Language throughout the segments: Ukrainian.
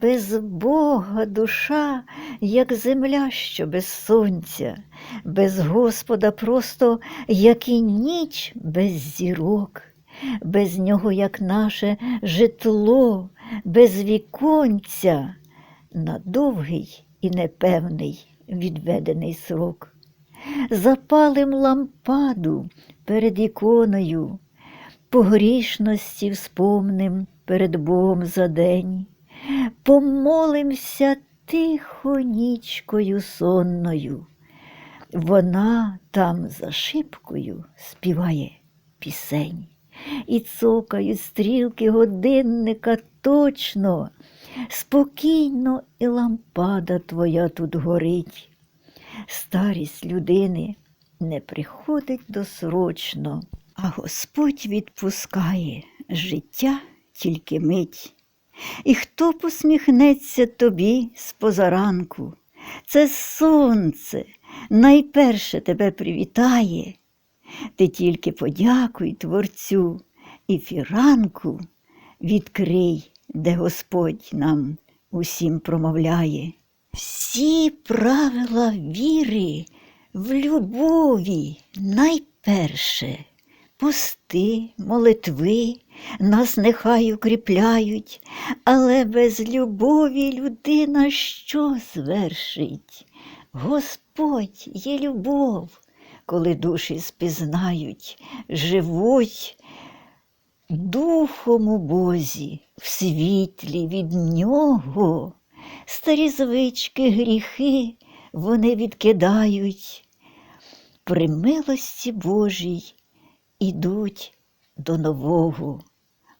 Без Бога душа, як земля, що без сонця, без Господа просто, як і ніч без зірок, без нього, як наше житло, без віконця, на довгий і непевний відведений срок. Запалим лампаду перед іконою, по грішності вспомним перед Богом за день, помолимся тихо нічкою сонною. Вона там за шибкою співає пісень, і цокають стрілки годинника точно, спокійно і лампада твоя тут горить. Старість людини не приходить досрочно, а Господь відпускає життя тільки мить. І хто посміхнеться тобі з позаранку, це сонце найперше тебе привітає. Ти тільки подякуй Творцю і фіранку відкрий, де Господь нам усім промовляє. Всі правила віри в любові найперше. Пости, молитви нас нехай укріпляють, але без любові людина що звершить? Господь є любов, коли душі спізнають, живуть духом у Бозі, в світлі від нього. Старі звички, гріхи вони відкидають, при милості Божій ідуть до нового,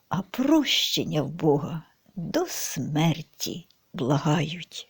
а прощення в Бога до смерті благають.